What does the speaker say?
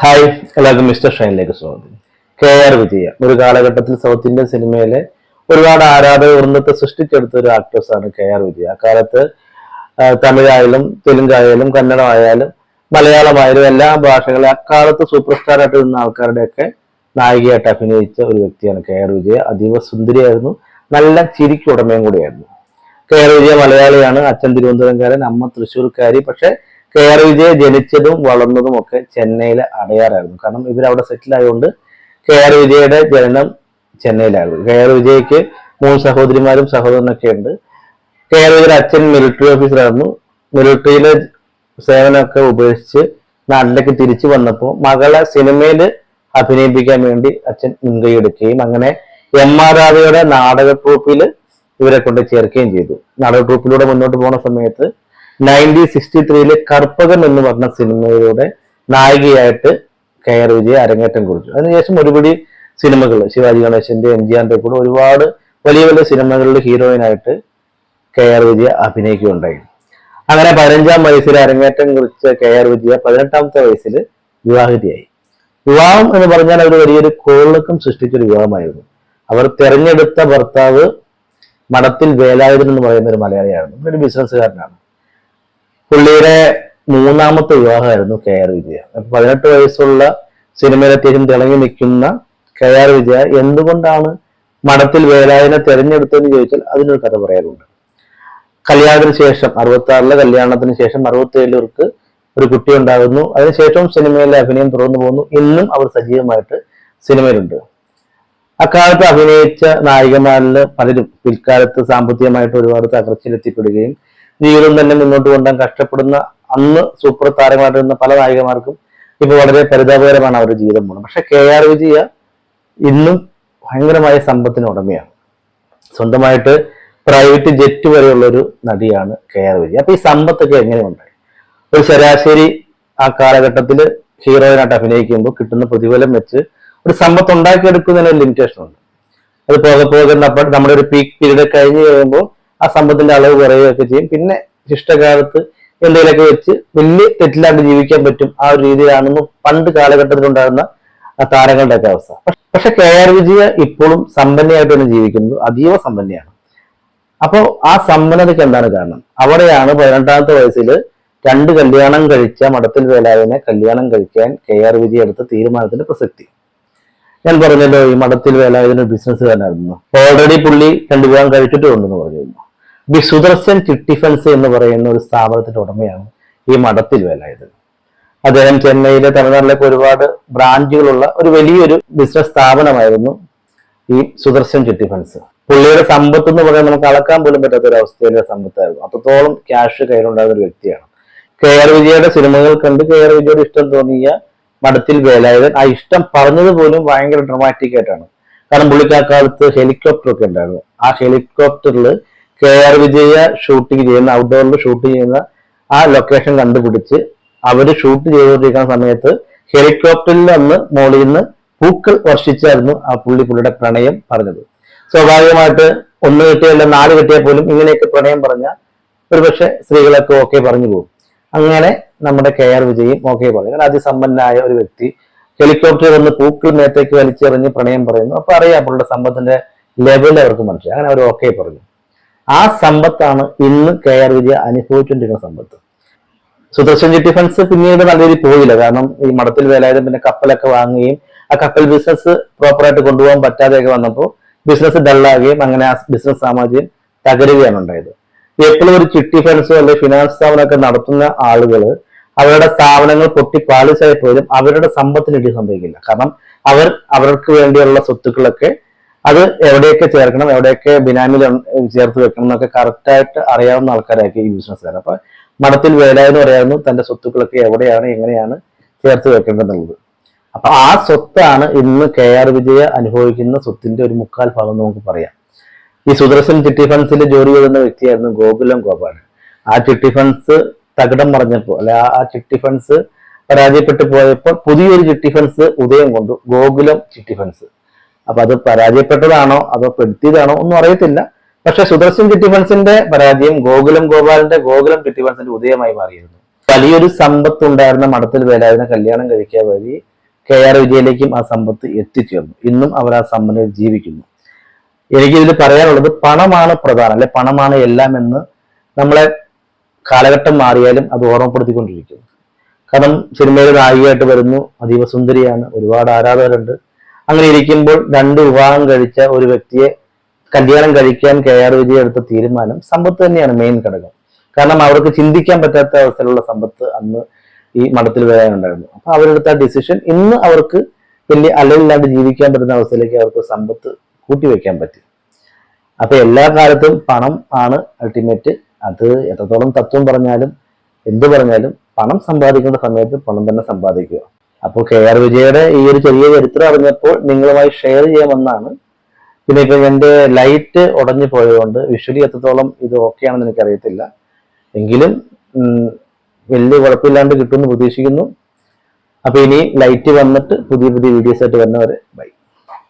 Hi എല്ലാവർക്കും mister ഷൈനിലേക്ക് സ്വാഗതം. K R വിജയ ഒരു കാലഘട്ടത്തിൽ സൗത്ത് ഇന്ത്യൻ സിനിമയിലെ ഒരുപാട് ആരാധക വൃന്ദത്തെ സൃഷ്ടിച്ചെടുത്ത ഒരു ആക്ട്രസ് ആണ് കെ ആർ വിജയ. അക്കാലത്ത് തമിഴായാലും തെലുങ്കായാലും കന്നഡമായാലും മലയാളമായാലും എല്ലാ ഭാഷകളും അക്കാലത്ത് സൂപ്പർ സ്റ്റാർ ആയിട്ട് നിന്ന ആൾക്കാരുടെയൊക്കെ നായികയായിട്ട് അഭിനയിച്ച ഒരു വ്യക്തിയാണ് കെ ആർ വിജയ. അതീവ സുന്ദരിയായിരുന്നു നല്ല ചിരിക്കുടമയും കൂടിയായിരുന്നു. കെ ആർ വിജയ മലയാളിയാണ് അച്ഛൻ തിരുവനന്തപുരംകാരൻ അമ്മ തൃശ്ശൂർക്കാരി. പക്ഷെ കെ ആർ വിജയ ജനിച്ചതും വളർന്നതും ഒക്കെ ചെന്നൈയിലെ അടയാറായിരുന്നു. കാരണം ഇവരവിടെ സെറ്റിൽ ആയതുകൊണ്ട് കെ ആർ വിജയയുടെ ജനനം ചെന്നൈയിലായിരുന്നു. കെ ആർ വിജയ്ക്ക് മൂന്ന് സഹോദരിമാരും സഹോദരനൊക്കെ ഉണ്ട്. കെ ആർ വിജയുടെ അച്ഛൻ മിലിറ്ററി ഓഫീസറായിരുന്നു മിലിറ്ററിയിലെ സേവനമൊക്കെ ഉപേക്ഷിച്ച് നാട്ടിലേക്ക് തിരിച്ചു വന്നപ്പോൾ മകളെ സിനിമയിൽ അഭിനയിപ്പിക്കാൻ വേണ്ടി അച്ഛൻ മുൻകൈ എടുക്കുകയും അങ്ങനെ എം ആർ രാധയുടെ നാടക ട്രൂപ്പിൽ ഇവരെ കൊണ്ട് ചേർക്കുകയും ചെയ്തു. നാടക ട്രൂപ്പിലൂടെ മുന്നോട്ട് പോകുന്ന സമയത്ത് നയന്റീൻ സിക്സ്റ്റി ത്രീയിൽ കർപ്പകൻ എന്ന് പറഞ്ഞ സിനിമയിലൂടെ നായികയായിട്ട് കെ ആർ വിജയ അരങ്ങേറ്റം കുറിച്ചു. അതിനുശേഷം ഒരുപടി സിനിമകൾ ശിവാജി ഗണേശന്റെ എം ജി ആറിന്റെ കൂടെ ഒരുപാട് വലിയ വലിയ സിനിമകളിൽ ഹീറോയിനായിട്ട് കെ ആർ വിജയ അഭിനയിക്കുകയുണ്ടായി. അങ്ങനെ പതിനഞ്ചാം വയസ്സിൽ അരങ്ങേറ്റം കുറിച്ച കെ ആർ വിജയ പതിനെട്ടാമത്തെ വയസ്സിൽ വിവാഹിതയായി. വിവാഹം എന്ന് പറഞ്ഞാൽ അവർ വലിയൊരു കോളിളക്കം സൃഷ്ടിച്ചൊരു വിവാഹമായിരുന്നു. അവർ തെരഞ്ഞെടുത്ത ഭർത്താവ് മഠത്തിൽ വേലായുധൻ എന്ന് പറയുന്ന ഒരു മലയാളിയായിരുന്നു. ഒരു ബിസിനസ്സുകാരനാണ് പുള്ളിയുടെ മൂന്നാമത്തെ വിവാഹമായിരുന്നു കെ ആർ വിജയ. പതിനെട്ട് വയസ്സുള്ള സിനിമയിൽ അത്യാവശ്യം തിളങ്ങി നിൽക്കുന്ന കെ ആർ വിജയ എന്തുകൊണ്ടാണ് മഠത്തിൽ വേലായനെ തെരഞ്ഞെടുത്തതെന്ന് ചോദിച്ചാൽ അതിനൊരു കഥ പറയാറുണ്ട് കല്യാണത്തിന് ശേഷം അറുപത്തി ആറിലെ കല്യാണത്തിന് ശേഷം അറുപത്തി ഏഴിലവർക്ക് ഒരു കുട്ടി ഉണ്ടാകുന്നു. അതിനുശേഷം സിനിമയിലെ അഭിനയം തുടർന്നു പോകുന്നു. ഇന്നും അവർ സജീവമായിട്ട് സിനിമയിലുണ്ട്. അക്കാലത്ത് അഭിനയിച്ച നായികമാരിൽ പലരും പിൽക്കാലത്ത് സാമ്പത്തികമായിട്ട് ഒരുപാട് തകർച്ചയിലെത്തിപ്പെടുകയും ജീവിതം തന്നെ മുന്നോട്ട് കൊണ്ടുപോകാൻ കഷ്ടപ്പെടുന്ന അന്ന് സൂപ്പർ താരമായിട്ടിരുന്ന പല നായികമാർക്കും ഇപ്പൊ വളരെ പരിതാപകരമാണ് അവരുടെ ജീവിതം പോകുന്നത് പക്ഷെ കെ ആർ വിജയ ഇന്നും ഭയങ്കരമായ സമ്പത്തിന് ഉടമയാണ്. സ്വന്തമായിട്ട് പ്രൈവറ്റ് ജെറ്റ് വരെയുള്ള ഒരു നടിയാണ് കെ ആർ വിജയ. അപ്പൊ ഈ സമ്പത്തൊക്കെ എങ്ങനെയുണ്ടായി ഒരു ശരാശരി ആ കാലഘട്ടത്തിൽ ഹീറോയിനായിട്ട് അഭിനയിക്കുമ്പോൾ കിട്ടുന്ന പ്രതിഫലം വെച്ച് ഒരു സമ്പത്ത് ഉണ്ടാക്കിയെടുക്കുന്നതിന് ലിമിറ്റേഷൻ ഉണ്ട്. അത് പോകെ പോകെ നമ്മ- നമ്മുടെ ഒരു പീക്ക് പീരീഡ് കഴിഞ്ഞ് കഴിയുമ്പോൾ ആ സമ്പത്തിന്റെ അളവ് കുറയുകയൊക്കെ ചെയ്യും. പിന്നെ ശിഷ്ടകാലത്ത് എന്തെങ്കിലുമൊക്കെ വെച്ച് വലിയ തെറ്റില്ലാണ്ട് ജീവിക്കാൻ പറ്റും ആ ഒരു രീതിയിലാണെന്ന് പണ്ട് കാലഘട്ടത്തിലുണ്ടായിരുന്ന ആ താരങ്ങളുടെ ഒക്കെ അവസ്ഥ. പക്ഷെ കെ ആർ വിജയ ഇപ്പോഴും സമ്പന്നയായിട്ടാണ് ജീവിക്കുന്നത് അതീവ സമ്പന്നയാണ്. അപ്പോൾ ആ സമ്പന്നതയ്ക്ക് എന്താണ് കാരണം? അവിടെയാണ് പതിനെട്ടാമത്തെ വയസ്സിൽ രണ്ട് കല്യാണം കഴിച്ച മഠത്തിൽ വേലാവിനെ കല്യാണം കഴിക്കാൻ കെ ആർ വിജയ എടുത്ത തീരുമാനത്തിന്റെ പ്രസക്തി. ഞാൻ പറഞ്ഞല്ലോ ഈ മഠത്തിൽ വേലായുധന ബിസിനസ്സുകാരനായിരുന്നു ഓൾറെഡി പുള്ളി രണ്ട് വിവാഹം കഴിച്ചിട്ടുണ്ടെന്ന് പറഞ്ഞിരുന്നു. ബി സുദർശൻ ചിട്ടി ഫണ്ട്സ് എന്ന് പറയുന്ന ഒരു സ്ഥാപനത്തിന്റെ ഉടമയാണ് ഈ മഠത്തിൽ വേലായത് അദ്ദേഹം ചെന്നൈയിലെ തമിഴ്നാട്ടിലേക്ക് ഒരുപാട് ബ്രാഞ്ചുകളുള്ള ഒരു വലിയൊരു ബിസിനസ് സ്ഥാപനമായിരുന്നു ഈ സുദർശൻ ചിട്ടി ഫണ്ട്സ് പുള്ളിയുടെ സമ്പത്ത് എന്ന് പറയാൻ നമുക്ക് അളക്കാൻ പോലും പറ്റാത്ത ഒരു അവസ്ഥയിലെ സമ്പത്തായിരുന്നു. അത്രത്തോളം ക്യാഷ് കയ്യിലുണ്ടാകുന്ന ഒരു വ്യക്തിയാണ്. കെ ആർ വിജയുടെ സിനിമകൾ കണ്ട് കെ ആർ വിജയയുടെ ഇഷ്ടം തോന്നിയ മഠത്തിൽ വേലായുധൻ. ആ ഇഷ്ടം പറഞ്ഞത് പോലും ഭയങ്കര ഡ്രമാറ്റിക് ആയിട്ടാണ്. കാരണം പുള്ളിക്ക് ഹെലികോപ്റ്റർ ഒക്കെ ഉണ്ടായിരുന്നു. ആ ഹെലികോപ്റ്ററിൽ കെ ആർ വിജയ ഷൂട്ടിംഗ് ചെയ്യുന്ന ഔട്ട്ഡോറിൽ ഷൂട്ട് ചെയ്യുന്ന ആ ലൊക്കേഷൻ കണ്ടുപിടിച്ച് അവർ ഷൂട്ട് ചെയ്തുകൊണ്ടിരിക്കുന്ന സമയത്ത് ഹെലികോപ്റ്ററിൽ നിന്ന് മോളിൽ നിന്ന് പൂക്കൾ വർഷിച്ചായിരുന്നു ആ പുള്ളി പുള്ളിയുടെ പ്രണയം പറഞ്ഞത്. സ്വാഭാവികമായിട്ട് ഒന്ന് കിട്ടിയല്ല നാല് കിട്ടിയാൽ പോലും ഇങ്ങനെയൊക്കെ പ്രണയം പറഞ്ഞ ഒരുപക്ഷെ സ്ത്രീകളൊക്കെ ഓക്കെ പറഞ്ഞു പോകും. അങ്ങനെ നമ്മുടെ കെ ആർ വിജയും ഓക്കെ പറഞ്ഞു. കാരണം അതിസമ്പന്നനായ ഒരു വ്യക്തി ഹെലികോപ്റ്ററിൽ വന്ന് പൂക്കൾ മേത്തേക്ക് വലിച്ചെറിഞ്ഞ് പ്രണയം പറയുന്നു. അപ്പൊ അറിയാം അവരുടെ സമ്പത്തിന്റെ ലെവൽ അവർക്ക് മനസ്സിലായി. അങ്ങനെ അവർ ഓക്കെ പറഞ്ഞു. ആ സമ്പത്താണ് ഇന്ന് കെ ആർ വിജയ അനുഭവിച്ചുകൊണ്ടിരിക്കുന്ന സമ്പത്ത്. സുദർശൻ ചിട്ടി ഫണ്ട്സ് പിന്നീട് നല്ല രീതിയിൽ പോയില്ല. കാരണം ഈ മഠത്തിൽ വേലായുധം പിന്നെ കപ്പലൊക്കെ വാങ്ങുകയും ആ കപ്പൽ ബിസിനസ് പ്രോപ്പറായിട്ട് കൊണ്ടുപോകാൻ പറ്റാതെയൊക്കെ വന്നപ്പോൾ ബിസിനസ് ഡള്ളാകുകയും അങ്ങനെ ആ ബിസിനസ് സാമാജ്യം തകരുകയാണ് ഉണ്ടായത്. എപ്പോഴും ഒരു ചിട്ടി ഫൻസ് അല്ലെങ്കിൽ ഫിനാൻസ് സ്ഥാപനമൊക്കെ നടത്തുന്ന ആളുകൾ അവരുടെ സ്ഥാപനങ്ങൾ പൊട്ടി പാളിച്ചായി പോലും അവരുടെ സമ്പത്തിന് ഇടി സംഭവിക്കില്ല. കാരണം അവർ അവർക്ക് വേണ്ടിയുള്ള സ്വത്തുക്കളൊക്കെ അത് എവിടെയൊക്കെ ചേർക്കണം എവിടെയൊക്കെ ബിനാമിൽ ചേർത്ത് വെക്കണം എന്നൊക്കെ കറക്റ്റായിട്ട് അറിയാവുന്ന ആൾക്കാരായിരിക്കും ഈ ബിസിനസ്സുകാർ അപ്പൊ മഠത്തിൽ വേലായെന്ന് പറയാവുന്ന തന്റെ സ്വത്തുക്കളൊക്കെ എവിടെയാണ് എങ്ങനെയാണ് ചേർത്ത് വെക്കേണ്ടതെന്നുള്ളത് അപ്പൊ ആ സ്വത്താണ് ഇന്ന് കെ ആർ വിജയ അനുഭവിക്കുന്ന സ്വത്തിന്റെ ഒരു മുക്കാൽ ഭാഗം എന്ന് നമുക്ക് പറയാം. ഈ സുദർശൻ ചിട്ടി ഫണ്ട്സിൽ ജോലി ചെയ്യുന്ന വ്യക്തിയായിരുന്നു ഗോകുലം ഗോപാൽ ആ ചിട്ടി ഫണ്ട്സ് തകിടം മറിഞ്ഞപ്പോൾ അല്ലെ ആ ചിട്ടി ഫണ്ട്സ് പരാജയപ്പെട്ടു പോയപ്പോൾ പുതിയൊരു ചിട്ടി ഫണ്ട്സ് ഉദയം കൊണ്ടു ഗോകുലം ചിട്ടി ഫണ്ട്സ്. അപ്പൊ അത് പരാജയപ്പെട്ടതാണോ? അതോ പെടുത്തിയതാണോ? ഒന്നും അറിയത്തില്ല. പക്ഷെ സുദർശൻ ചിറ്റിഫൻസിന്റെ പരാജയം ഗോകുലം ഗോപാലിന്റെ ഗോകുലം ചിറ്റിഫൻസിന്റെ ഉദയമായി മാറിയിരുന്നു. വലിയൊരു സമ്പത്ത് ഉണ്ടായിരുന്ന മഠത്തിൽ വേലായുധനെ കല്യാണം കഴിക്കുക വഴി കെ ആർ വിജയയിലേക്കും ആ സമ്പത്ത് എത്തിച്ചേർന്നു. ഇന്നും അവർ ആ സമ്പന്നർ ജീവിക്കുന്നു. എനിക്കിതിൽ പറയാനുള്ളത് പണമാണ് പ്രധാനം അല്ലെ പണമാണ് എല്ലാം എന്ന് നമ്മളെ കാലഘട്ടം മാറിയാലും അത് ഓർമ്മപ്പെടുത്തിക്കൊണ്ടിരിക്കുന്നു കാരണം സിനിമയിൽ നായികയായിട്ട് വരുന്നു അതീവ സുന്ദരിയാണ് ഒരുപാട് ആരാധകരുണ്ട്. അങ്ങനെ ഇരിക്കുമ്പോൾ രണ്ട് വിവാഹം കഴിച്ച ഒരു വ്യക്തിയെ കല്യാണം കഴിക്കാൻ കെ ആർ വിജയ എടുത്ത തീരുമാനം സമ്പത്ത് തന്നെയാണ് മെയിൻ ഘടകം. കാരണം അവർക്ക് ചിന്തിക്കാൻ പറ്റാത്ത അവസ്ഥയിലുള്ള സമ്പത്ത് അന്ന് ഈ മഠത്തിൽ വരാനുണ്ടായിരുന്നു. അപ്പൊ അവരെടുത്ത ഡിസിഷൻ ഇന്ന് അവർക്ക് വലിയ അലവില്ലാണ്ട് ജീവിക്കാൻ പറ്റുന്ന അവസ്ഥയിലേക്ക് അവർക്ക് സമ്പത്ത് കൂട്ടിവെക്കാൻ പറ്റി. അപ്പൊ എല്ലാ കാലത്തും പണം ആണ് അൾട്ടിമേറ്റ് അത് എത്രത്തോളം തത്വം പറഞ്ഞാലും എന്ത് പറഞ്ഞാലും പണം സമ്പാദിക്കേണ്ട സമയത്ത് പണം തന്നെ സമ്പാദിക്കുക. അപ്പോൾ കെ ആർ വിജയുടെ ഈ ഒരു ചെറിയ ചരിത്രം അറിഞ്ഞപ്പോൾ നിങ്ങളുമായി ഷെയർ ചെയ്യാമെന്നാണ്. പിന്നെ ഇപ്പൊ എന്റെ ലൈറ്റ് ഉടഞ്ഞു പോയതുകൊണ്ട് വിഷ്വലി എത്രത്തോളം ഇത് ഓക്കെ ആണെന്ന് എനിക്കറിയത്തില്ല. എങ്കിലും വലിയ കുഴപ്പമില്ലാണ്ട് കിട്ടുമെന്ന് പ്രതീക്ഷിക്കുന്നു. അപ്പൊ ഇനി ലൈറ്റ് വന്നിട്ട് പുതിയ പുതിയ വീഡിയോസ് ആയിട്ട് വരുന്നവരെ ബൈ